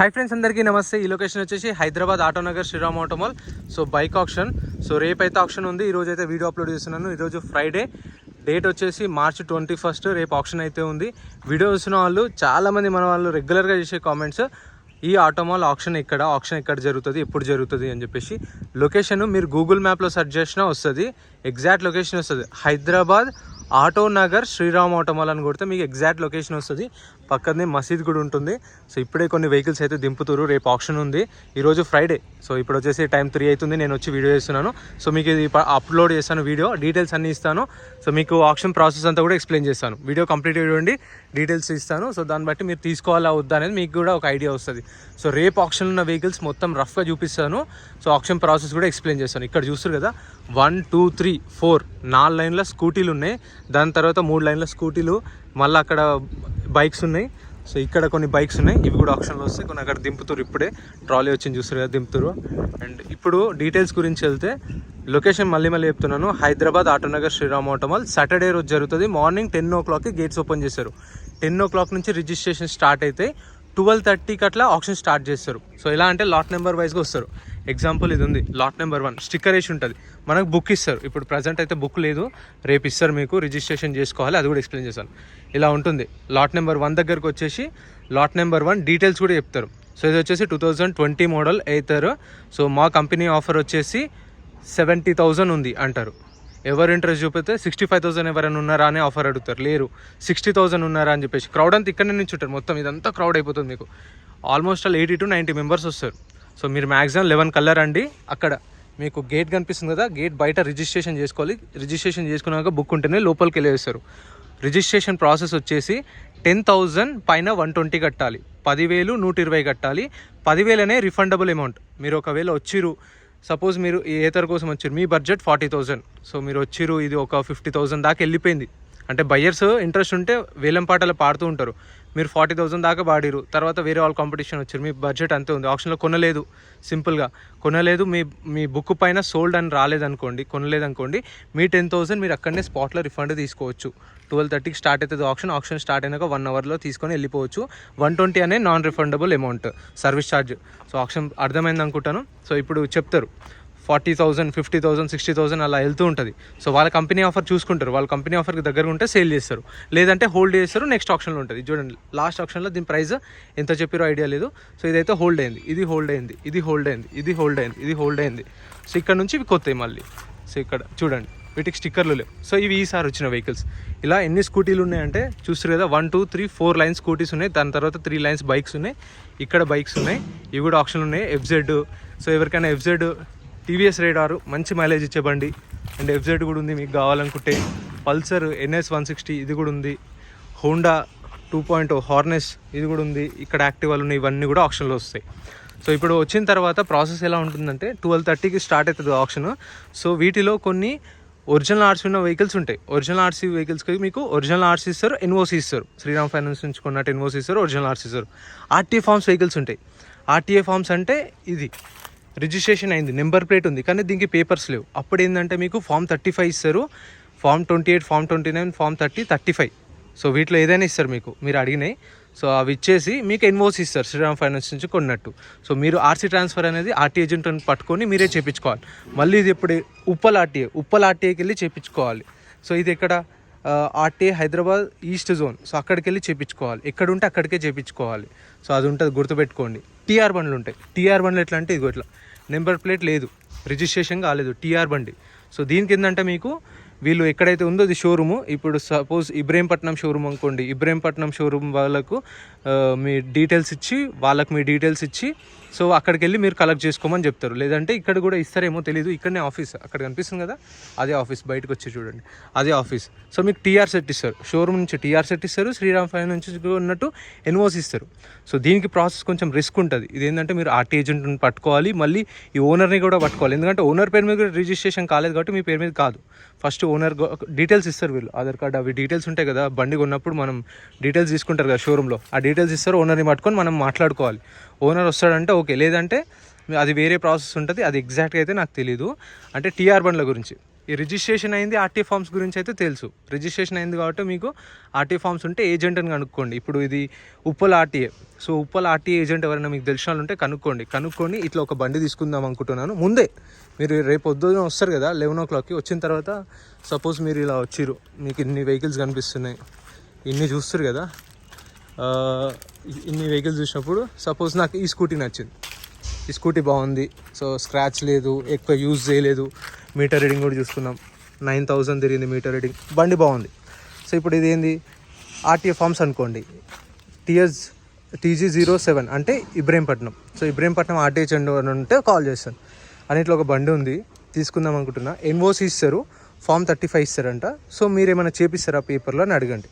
Hi friends అందరికీ నమస్తే. ఈ లొకేషన్ వచ్చేసి Hyderabad Autonagar Sriram Automall so bike option so రేపు అయితే ఆప్షన్ ఉంది. ఈరోజు అయితే వీడియో అప్లోడ్ చేస్తున్నాను. ఈరోజు ఫ్రైడే డేట్ వచ్చేసి మార్చ్ ట్వంటీ ఫస్ట్ రేపు ఆప్షన్ అయితే ఉంది. వీడియో చూసిన వాళ్ళు చాలామంది మన వాళ్ళు రెగ్యులర్గా చేసే కామెంట్స్ ఈ ఆటోమాల్ ఆప్షన్ ఇక్కడ ఆప్షన్ ఎక్కడ జరుగుతుంది ఎప్పుడు జరుగుతుంది అని చెప్పేసి లొకేషన్ మీరు గూగుల్ మ్యాప్లో సెర్చ్ చేసినా వస్తుంది. ఎగ్జాక్ట్ లొకేషన్ వస్తుంది. హైదరాబాద్ ఆటో నగర్ శ్రీరామ్ ఆటోమాల్ అని కొడితే మీకు ఎగ్జాక్ట్ లొకేషన్ వస్తుంది. పక్కనే మసీద్ కూడా ఉంటుంది. సో ఇప్పుడే కొన్ని వెహికల్స్ అయితే దింపుతారు రేపు ఆప్షన్ ఉంది. ఈరోజు ఫ్రైడే. సో ఇప్పుడు వచ్చేసి టైం త్రీ అవుతుంది. నేను వచ్చి వీడియో చేస్తున్నాను. సో మీకు ఇది అప్లోడ్ చేస్తాను వీడియో. డీటెయిల్స్ అన్నీ ఇస్తాను. సో మీకు ఆప్షన్ ప్రాసెస్ అంతా కూడా ఎక్స్ప్లెయిన్ చేస్తాను. వీడియో కంప్లీట్ చూడండి డీటెయిల్స్ ఇస్తాను. సో దాన్ని బట్టి మీరు తీసుకోవాలా వద్దా అనేది మీకు కూడా ఒక ఐడియా వస్తుంది. సో రేపు ఆప్షన్ ఉన్న వెహికల్స్ మొత్తం రఫ్గా చూపిస్తాను. సో ఆప్షన్ ప్రాసెస్ కూడా ఎక్స్ప్లెయిన్ చేస్తాను. ఇక్కడ చూస్తారు కదా. వన్ టూ త్రీ ఫోర్ నాలుగు లైన్ల స్కూటీలు ఉన్నాయి. దాని తర్వాత మూడు లైన్ల స్కూటీలు. మళ్ళీ అక్కడ బైక్స్ ఉన్నాయి. సో ఇక్కడ కొన్ని బైక్స్ ఉన్నాయి. ఇవి కూడా ఆప్షన్లో వస్తాయి. కొన్ని అక్కడ దింపుతారు ఇప్పుడే. ట్రాలీ వచ్చింది చూస్తారు కదా దింపుతారు. అండ్ ఇప్పుడు డీటెయిల్స్ గురించి వెళ్తే లొకేషన్ మళ్ళీ మళ్ళీ చెప్తున్నాను. హైదరాబాద్ ఆటోనగర్ శ్రీరామ్ ఆటోమాల్. సాటర్డే రోజు జరుగుతుంది. మార్నింగ్ టెన్ ఓ క్లాక్కి గేట్స్ ఓపెన్ చేస్తారు టెన్ ఓ క్లాక్ నుంచి రిజిస్ట్రేషన్ స్టార్ట్ అయితే ట్వెల్వ్ థర్టీకి అట్లా ఆప్షన్ స్టార్ట్ చేస్తారు. సో ఎలా అంటే లాట్ నెంబర్ వైజ్గా వస్తారు. ఎగ్జాంపుల్ ఇది ఉంది. లాట్ నెంబర్ వన్ స్టిక్కర్ వేసి ఉంటుంది. మనకు బుక్ ఇస్తారు. ఇప్పుడు ప్రజెంట్ అయితే బుక్ లేదు. రేపు ఇస్తారు మీకు. రిజిస్ట్రేషన్ చేసుకోవాలి. అది కూడా ఎక్స్ప్లెయిన్ చేస్తాను. ఇలా ఉంటుంది. లాట్ నెంబర్ వన్ దగ్గరకు వచ్చేసి లాట్ నెంబర్ వన్ డీటెయిల్స్ కూడా చెప్తారు. సో ఇది వచ్చేసి టూ థౌజండ్ ట్వంటీ మోడల్ అవుతారు సో మా కంపెనీ ఆఫర్ వచ్చేసి సెవెంటీ థౌజండ్ ఉంది అంటారు. ఎవరు ఇంట్రెస్ట్ చూపితే సిక్స్టీ ఫైవ్ థౌసండ్ ఎవరైనా ఉన్నారా అని ఆఫర్ అడుగుతారు. లేరు. సిక్స్టీ థౌసండ్ ఉన్నారా అని చెప్పేసి. క్రౌడ్ అంతా ఇక్కడనే నుంచి ఉంటారు మొత్తం ఇదంతా క్రౌడ్ అయిపోతుంది మీకు. Almost all eighty to ninety members వస్తారు. సో మీరు మ్యాక్సిమం లెవెన్ కలర్ అండి అక్కడ మీకు గేట్ కనిపిస్తుంది కదా గేట్ బయట రిజిస్ట్రేషన్ చేసుకోవాలి. రిజిస్ట్రేషన్ చేసుకున్నాక బుక్ ఉంటేనే లోపలికి వెళ్ళేస్తారు. రిజిస్ట్రేషన్ ప్రాసెస్ వచ్చేసి టెన్ థౌజండ్ పైన వన్ ట్వంటీ కట్టాలి. పదివేలు నూట ఇరవై కట్టాలి. పదివేలనే రిఫండబుల్ అమౌంట్ మీరు ఒకవేళ వచ్చిరు సపోజ్ మీరు ఈ ఏతర్ కోసం వచ్చారు మీ బడ్జెట్ ఫార్టీ థౌజండ్ సో మీరు వచ్చిరు ఇది ఒక ఫిఫ్టీ థౌజండ్ దాకా వెళ్ళిపోయింది. అంటే బయ్యర్స్ ఇంట్రెస్ట్ ఉంటే వేలం పాటలు పాడుతూ ఉంటారు. మీరు ఫార్టీ థౌసండ్ దాకా వాడిరు తర్వాత వేరే వాళ్ళ కాంపిటీషన్ వచ్చారు. మీ బడ్జెట్ అంతే ఉంది. ఆప్షన్లో కొనలేదు. సింపుల్గా కొనలేదు. మీ మీ బుక్ పైన సోల్డ్ అని రాలేదనుకోండి. కొనలేదనుకోండి. మీ టెన్ థౌసండ్ మీరు అక్కడనే స్పాట్లో రిఫండ్ తీసుకోవచ్చు. ట్వెల్వ్ థర్టీకి స్టార్ట్ అవుతుంది ఆప్షన్ ఆప్షన్ స్టార్ట్ అయినాక వన్ అవర్లో తీసుకొని వెళ్ళిపోవచ్చు. వన్ ట్వంటీ అనే non refundable amount service charge so option అర్థమైంది అనుకుంటాను. సో ఇప్పుడు చెప్తారు. Forty thousand fifty thousand sixty thousand అలా వెళ్తూ ఉంటుంది. సో వాళ్ళ కంపెనీ ఆఫర్ చూసుకుంటారు. వాళ్ళ కంపెనీ ఆఫర్కి దగ్గర ఉంటే సేల్ చేస్తారు. లేదంటే హోల్డ్ చేస్తారు నెక్స్ట్ ఆప్షన్లో ఉంటుంది. చూడండి లాస్ట్ ఆప్షన్లో దీని ప్రైస్ ఎంత చెప్పారో ఐడియా లేదు. సో ఇదైతే హోల్డ్ అయింది. ఇది హోల్డ్ అయింది. ఇది హోల్డ్ అయింది. ఇది హోల్డ్ అయింది. ఇది హోల్డ్ అయింది. సో ఇక్కడ నుంచి ఇవి కొత్తాయి మళ్ళీ. సో ఇక్కడ చూడండి వీటికి స్టిక్కర్లు లేవు. సో ఇవి ఈసారి వచ్చిన వెహికల్స్. ఇలా ఎన్ని స్కూటీలు ఉన్నాయంటే చూస్తారు కదా one two three four lines scooties ఉన్నాయి. దాని తర్వాత త్రీ లైన్స్ బైక్స్ ఉన్నాయి. ఇక్కడ బైక్స్ ఉన్నాయి. ఇవి కూడా ఆప్షన్లు ఉన్నాయి. ఎఫ్జెడ్. సో ఎవరికైనా ఎఫ్జెడ్ టీవీఎస్ రేడారు మంచి మైలేజ్ ఇచ్చే బండి. అండ్ ఎఫ్జెడ్ కూడా ఉంది మీకు కావాలనుకుంటే. పల్సర్ ఎన్ఎస్ వన్ సిక్స్టీ ఇది కూడా ఉంది. హోండా టూ పాయింట్ హార్నెస్ ఇది కూడా ఉంది. ఇక్కడ యాక్టివాలు ఉన్నాయి ఇవన్నీ కూడా ఆప్షన్లో వస్తాయి. సో ఇప్పుడు వచ్చిన తర్వాత ప్రాసెస్ ఎలా ఉంటుందంటే ట్వెల్వ్ థర్టీకి స్టార్ట్ అవుతుంది ఆప్షన్. సో వీటిలో కొన్ని ఒరిజినల్ ఆర్సీ ఉన్న వెహికల్స్ ఉంటాయి. ఒరిజినల్ ఆర్సీ వెహికల్స్కి మీకు ఒరిజినల్ ఆర్సీ ఇస్తారు ఎన్ఓసి ఇస్తారు. శ్రీరామ్ ఫైనాన్స్ నుంచి కొన్నట్టు ఎన్ఓసి ఇస్తారు ఒరిజినల్ ఆర్సీ ఇస్తారు. ఆర్టీఏ ఫార్మ్స్ వెహికల్స్ ఉంటాయి. ఆర్టీఏ ఫార్మ్స్ అంటే ఇది. రిజిస్ట్రేషన్ అయింది నెంబర్ ప్లేట్ ఉంది కానీ దీనికి పేపర్స్ లేవు. అప్పుడు ఏంటంటే మీకు ఫామ్ థర్టీ ఫైవ్ ఇస్తారు form twenty eight form twenty nine form thirty thirty five. So వీటిలో ఏదైనా ఇస్తారు మీకు మీరు అడిగినాయి సో అవి ఇచ్చేసి మీకు ఇన్వాయిస్ ఇస్తారు శ్రీరామ్ ఫైనాన్స్ నుంచి కొన్నట్టు. సో మీరు ఆర్సీ ట్రాన్స్ఫర్ అనేది ఆర్టీ ఏజెంట్ పట్టుకొని మీరే చేపించుకోవాలి. మళ్ళీ ఇది ఇప్పుడు ఉప్పల్ ఆర్టీఏ ఉప్పల్ ఆర్టీఏకి వెళ్ళి చేపించుకోవాలి. సో ఇది ఎక్కడ? RTA Hyderabad east zone. So అక్కడికి వెళ్ళి చేపించుకోవాలి. ఎక్కడ ఉంటే అక్కడికే చేపించుకోవాలి. సో అది ఉంటుంది గుర్తుపెట్టుకోండి. టీఆర్ బండ్లు ఉంటాయి. టీఆర్ బండ్లు ఎట్లా అంటే ఇదిగో ఇట్లా. నెంబర్ ప్లేట్ లేదు. రిజిస్ట్రేషన్ కాలేదు. టీఆర్ బండి. సో దీనికి ఏంటంటే మీకు వీళ్ళు ఎక్కడైతే ఉందో అది షోరూము. ఇప్పుడు సపోజ్ ఇబ్రహీంపట్నం షోరూమ్ అనుకోండి. ఇబ్రహీంపట్నం షోరూమ్ వాళ్ళకు మీ డీటెయిల్స్ ఇచ్చి వాళ్ళకు మీ డీటెయిల్స్ ఇచ్చి సో అక్కడికి వెళ్ళి మీరు కలెక్ట్ చేసుకోమని చెప్తారు. లేదంటే ఇక్కడ కూడా ఇస్తారేమో తెలియదు ఇక్కడనే ఆఫీస్ అక్కడ కనిపిస్తుంది కదా? అదే ఆఫీస్ బయటకు వచ్చి చూడండి. అదే ఆఫీస్ సో మీకు టీఆర్ సెట్ ఇస్తారు. షోరూమ్ నుంచి టీఆర్ సెట్ ఇస్తారు. శ్రీరామ్ ఫైవ్ నుంచి ఉన్నట్టు ఎన్ఓసి ఇస్తారు. సో దీనికి ప్రాసెస్ కొంచెం రిస్క్ ఉంటుంది. ఇది ఏంటంటే మీరు ఆర్టీ ఏజెంట్ని పట్టుకోవాలి. మళ్ళీ ఈ ఓనర్ని కూడా పట్టుకోవాలి. ఎందుకంటే ఓనర్ పేరు మీద కూడా రిజిస్ట్రేషన్ కాలేదు కాబట్టి మీ పేరు మీద కాదు. ఫస్ట్ ఓనర్ డీటెయిల్స్ ఇస్తారు వీళ్ళు. ఆధార్ కార్డ్ అవి డీటెయిల్స్ ఉంటాయి కదా? బండి కొన్నప్పుడు మనం డీటెయిల్స్ తీసుకుంటారు కదా షోరూంలో ఆ డీటెయిల్స్ ఇస్తారు. ఓనర్ని పట్టుకొని మనం మాట్లాడుకోవాలి. ఓనర్ వస్తాడంటే ఓకే. లేదంటే అది వేరే ప్రాసెస్ ఉంటుంది. అది ఎగ్జాక్ట్గా అయితే నాకు తెలియదు అంటే టీఆర్ బండ్ల గురించి. ఈ రిజిస్ట్రేషన్ అయింది ఆర్టీ ఫార్మ్స్ గురించి అయితే తెలుసు. రిజిస్ట్రేషన్ అయింది కాబట్టి మీకు ఆర్టీ ఫార్మ్స్ ఉంటే ఏజెంట్ అని కనుక్కోండి. ఇప్పుడు ఇది Uppal RTA so Uppal RTA agent ఎవరైనా మీకు తెలిసిన వాళ్ళు ఉంటే కనుక్కోండి. కనుక్కొని ఇట్లా ఒక బండి తీసుకుందాం అనుకుంటున్నాను. ముందే మీరు రేపు పొద్దున వస్తారు కదా లెవెన్ ఓ క్లాక్కి వచ్చిన తర్వాత సపోజ్ మీరు ఇలా వచ్చిర్రు. మీకు ఇన్ని వెహికల్స్ కనిపిస్తున్నాయి. ఇన్ని చూస్తారు కదా. ఇన్ని వెహికల్స్ చూసినప్పుడు సపోజ్ నాకు ఈ స్కూటీ నచ్చింది. ఈ స్కూటీ బాగుంది. సో స్క్రాచ్ లేదు ఎక్కువ యూజ్ చేయలేదు. మీటర్ రీడింగ్ కూడా చూసుకున్నాం. నైన్ థౌజండ్ తిరిగింది మీటర్ రీడింగ్ బండి బాగుంది. సో ఇప్పుడు ఇది ఆర్టీఏ ఫార్మ్స్ అనుకోండి. టిఎస్ టీజీ జీరో సెవెన్ అంటే ఇబ్రహీంపట్నం సో ఇబ్రహీంపట్నం ఆర్టీఏ చెండు అని ఉంటే కాల్ చేస్తాను. అన్నిట్లో ఒక బండి ఉంది. తీసుకుందాం అనుకుంటున్నా. ఎన్ఓసి ఇస్తారు. ఫామ్ థర్టీ ఫైవ్ ఇస్తారంట. సో మీరు ఏమైనా చేపిస్తారా పేపర్లో అని అడగండి.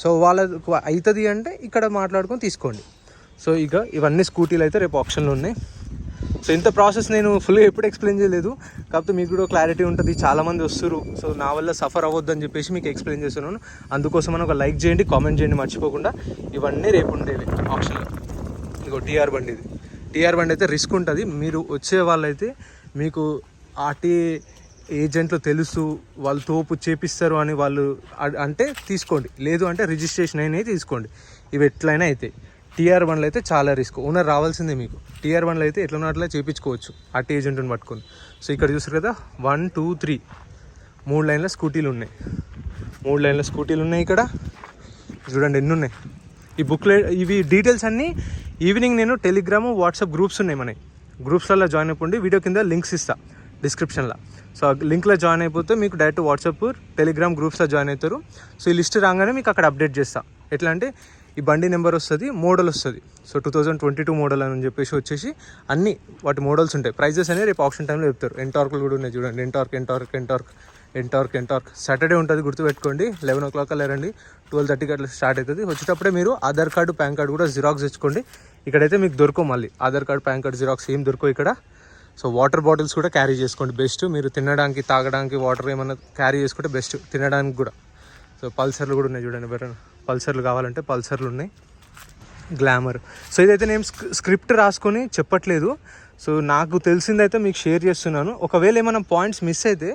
సో వాళ్ళకు అవుతుంది అంటే ఇక్కడ మాట్లాడుకొని తీసుకోండి. సో ఇక ఇవన్నీ స్కూటీలు అయితే రేపు ఆప్షన్లో ఉన్నాయి. సో ఇంత ప్రాసెస్ నేను ఫుల్గా ఎప్పుడు ఎక్స్ప్లెయిన్ చేయలేదు. కాకపోతే మీకు కూడా క్లారిటీ ఉంటుంది. చాలామంది వస్తారు. సో నా వల్ల సఫర్ అవ్వద్దు అని చెప్పేసి మీకు ఎక్స్ప్లెయిన్ చేస్తున్నాను. అందుకోసం ఒక లైక్ చేయండి కామెంట్ చేయండి మర్చిపోకుండా ఇవన్నీ రేపు ఉండేవి ఆప్షన్లో. ఇంకో టీఆర్ బండి ఇది. టీఆర్ బండి అయితే రిస్క్ ఉంటుంది. మీరు వచ్చే వాళ్ళైతే మీకు ఆర్టీ ఏజెంట్లు తెలుసు వాళ్ళు తోపు చేపిస్తారు అని వాళ్ళు అంటే తీసుకోండి. లేదు అంటే రిజిస్ట్రేషన్ అయినవి తీసుకోండి. ఇవి ఎట్లయినా అవుతాయి టీఆర్ వన్లో అయితే చాలా రిస్క్. ఓనర్ రావాల్సిందే మీకు. టీఆర్ వన్లో అయితే ఎట్లా అట్లా చేయించుకోవచ్చు అటు ఏజెంట్ని పట్టుకొని. సో ఇక్కడ చూసారు కదా వన్ టూ త్రీ. మూడు లైన్ల స్కూటీలు ఉన్నాయి. మూడు లైన్ల స్కూటీలు ఉన్నాయి ఇక్కడ. చూడండి ఎన్ని ఉన్నాయి. ఈ బుక్లే ఇవి డీటెయిల్స్ అన్నీ ఈవినింగ్ నేను టెలిగ్రాము వాట్సాప్ గ్రూప్స్ ఉన్నాయి మనకి గ్రూప్స్లలో జాయిన్ అయిపోండి వీడియో కింద లింక్స్ ఇస్తా. డిస్క్రిప్షన్లో. సో లింక్లో జాయిన్ అయిపోతే మీకు డైరెక్ట్ వాట్సాప్ టెలిగ్రామ్ గ్రూప్స్లో జాయిన్ అవుతారు. సో ఈ లిస్ట్ రాగానే మీకు అక్కడ అప్డేట్ చేస్తా. ఎట్లా అంటే ఈ బండి నెంబర్ వస్తుంది మోడల్ వస్తుంది. So two thousand twenty two model అని చెప్పేసి వచ్చేసి అన్ని వాటి మోడల్స్ ఉంటాయి. ప్రైజెస్ అనేవి రేపు ఆప్షన్ టైంలో చెప్తారు. ఎంటార్క్లు కూడా ఉన్నాయి చూడండి. ఎంటార్క్ ఎంటార్క్ ఎంటార్క్ ఎంటార్క్ ఎంటార్క్ సాటర్డే ఉంటుంది గుర్తుపెట్టుకోండి. లెవెన్ ఓ క్లాక్ లేరండి ట్వెల్వ్ థర్టీకి అట్లా స్టార్ట్ అవుతుంది. వచ్చేటప్పుడే మీరు ఆధార్ కార్డు పాన్ కార్డు కూడా జిరాక్స్ తెచ్చుకోండి. ఇక్కడైతే మీకు దొరకవు మళ్ళీ. Aadhaar card PAN card xerox ఏం దొరకవు ఇక్కడ. సో వాటర్ బాటిల్స్ కూడా క్యారీ చేసుకోండి. బెస్ట్. మీరు తినడానికి తాగడానికి వాటర్ ఏమన్నా క్యారీ చేసుకుంటే బెస్ట్. తినడానికి కూడా. సో పల్సర్లు కూడా ఉన్నాయి చూడండి బెటర్ పల్సర్లు కావాలంటే పల్సర్లు ఉన్నాయి. గ్లామర్. సో ఇదైతే నేను స్క్రిప్ట్ రాసుకొని చెప్పట్లేదు. సో నాకు తెలిసిందైతే మీకు షేర్ చేస్తున్నాను. ఒకవేళ ఏమైనా పాయింట్స్ మిస్ అయితే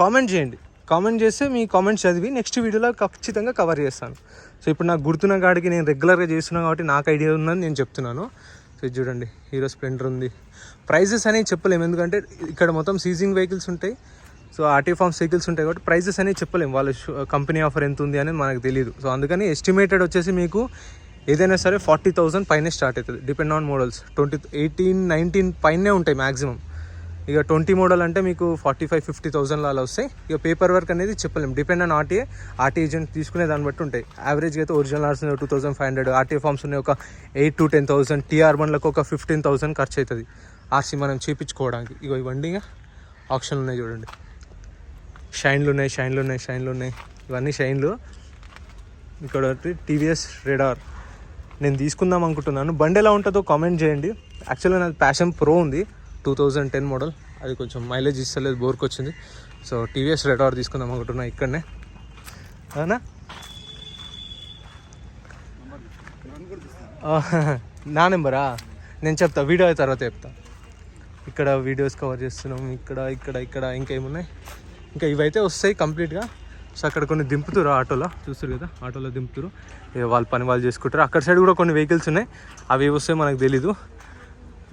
కామెంట్ చేయండి. కామెంట్ చేస్తే మీ కామెంట్స్ చదివి నెక్స్ట్ వీడియోలో ఖచ్చితంగా కవర్ చేస్తాను. సో ఇప్పుడు నాకు గుర్తున్న కాడికి నేను రెగ్యులర్గా చేస్తున్నాను కాబట్టి నాకు ఐడియా ఉందని నేను చెప్తున్నాను. సో ఇది చూడండి హీరో స్ప్లెండర్ ఉంది. ప్రైజెస్ అనేవి చెప్పలేము ఎందుకంటే ఇక్కడ మొత్తం సీజింగ్ వెహికల్స్ ఉంటాయి. సో ఆర్టీ ఫార్మ్స్ వెహికల్స్ ఉంటాయి కాబట్టి ప్రైజెస్ అనేవి చెప్పలేము వాళ్ళ కంపెనీ ఆఫర్ ఎంత ఉంది అనేది మనకు తెలియదు సో అందుకని ఎస్టిమేటెడ్ వచ్చేసి మీకు ఏదైనా సరే ఫార్టీ థౌసండ్ పైనే స్టార్ట్ అవుతుంది depend on models twenty eighteen nineteen పైనే ఉంటాయి మ్యాక్సిమం ఇక ట్వంటీ మోడల్ అంటే మీకు ఫార్టీ ఫైవ్ ఫిఫ్టీ థౌసండ్ అలా వస్తాయి. ఇక పేపర్ వర్క్ అనేది చెప్పలేము depend on RTA RT agent తీసుకునే దాన్ని బట్టి ఉంటాయి. యావరేజ్గా అయితే ఒరిజినల్ ఆర్స్ two thousand five hundred RTA farms ఉన్నాయి ఒక eight to ten thousand TR వన్లకు ఒక ఫిఫ్టీన్ థౌసండ్ ఖర్చు అవుతుంది. ఆర్సీ మనం చేయించుకోవడానికి ఇగో ఇవన్నీ ఆప్షన్లు ఉన్నాయి చూడండి. షైన్లు ఉన్నాయి షైన్లు ఉన్నాయి షైన్లు ఉన్నాయి. ఇవన్నీ షైన్లు ఇక్కడ ఒకటి టీవీఎస్ రెడార్ నేను తీసుకుందాం అనుకుంటున్నాను. బండి ఎలా ఉంటుందో కామెంట్ చేయండి. యాక్చువల్గా నాది ప్యాషన్ ప్రో ఉంది. Two thousand ten model. అది కొంచెం మైలేజ్ ఇస్తలేదు బోర్కి వచ్చింది సో టీవీఎస్ రెడార్ తీసుకుందాం అనుకుంటున్నా ఇక్కడనే. అవునా? నా నెంబరా? నేను చెప్తా వీడియో అయిన తర్వాత చెప్తా. ఇక్కడ వీడియోస్ కవర్ చేస్తున్నాం ఇక్కడ ఇక్కడ ఇక్కడ ఇంకా ఏమున్నాయి ఇంకా ఇవైతే వస్తాయి కంప్లీట్గా. సో అక్కడ కొన్ని దింపుతారు ఆటోలో. చూస్తారు కదా ఆటోలో దింపుతారు ఇక పని వాళ్ళు చేసుకుంటారు. అక్కడ సైడ్ కూడా కొన్ని వెహికల్స్ ఉన్నాయి. అవి వస్తాయి మనకు తెలీదు.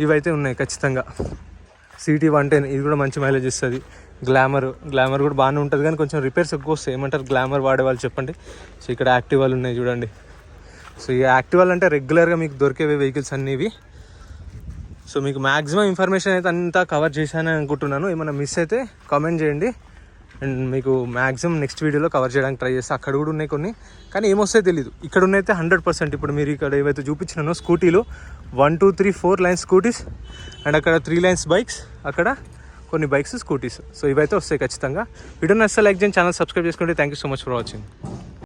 ఇవైతే ఉన్నాయి ఖచ్చితంగా. సిటీ వన్ టెన్ ఇది కూడా మంచి మైలేజ్ ఇస్తుంది. గ్లామర్ గ్లామర్ కూడా బాగానే ఉంటుంది కానీ కొంచెం రిపేర్స్ ఎక్కువ వస్తాయి. ఏమంటారు? గ్లామర్ వాడే వాళ్ళు చెప్పండి. సో ఇక్కడ యాక్టివాలు ఉన్నాయి చూడండి. సో ఈ యాక్టివాలు అంటే రెగ్యులర్గా మీకు దొరికే వెహికల్స్ అన్నీ ఇవి. సో మీకు మ్యాక్సిమం ఇన్ఫర్మేషన్ అయితే అంతా కవర్ చేశానని అనుకుంటున్నాను. ఏమైనా మిస్ అయితే కామెంట్ చేయండి. అండ్ మీకు మ్యాక్సిమం నెక్స్ట్ వీడియోలో కవర్ చేయడానికి ట్రై చేస్తే. అక్కడ కూడా ఉన్నాయి కొన్ని కానీ ఏమొస్తాయో తెలియదు ఇక్కడ ఉన్నైతే హండ్రెడ్ పర్సెంట్. ఇప్పుడు మీరు ఇక్కడ ఏవైతే చూపించినానో స్కూటీలు one two three four lines scooties and అక్కడ త్రీ లైన్స్ బైక్స్ అక్కడ కొన్ని బైక్స్ స్కూటీస్. సో ఇవైతే వస్తాయి ఖచ్చితంగా. వీడియో నచ్చితే లైక్ చేయండి ఛానల్ సబ్స్క్రైబ్ చేసుకోండి thank you so much for watching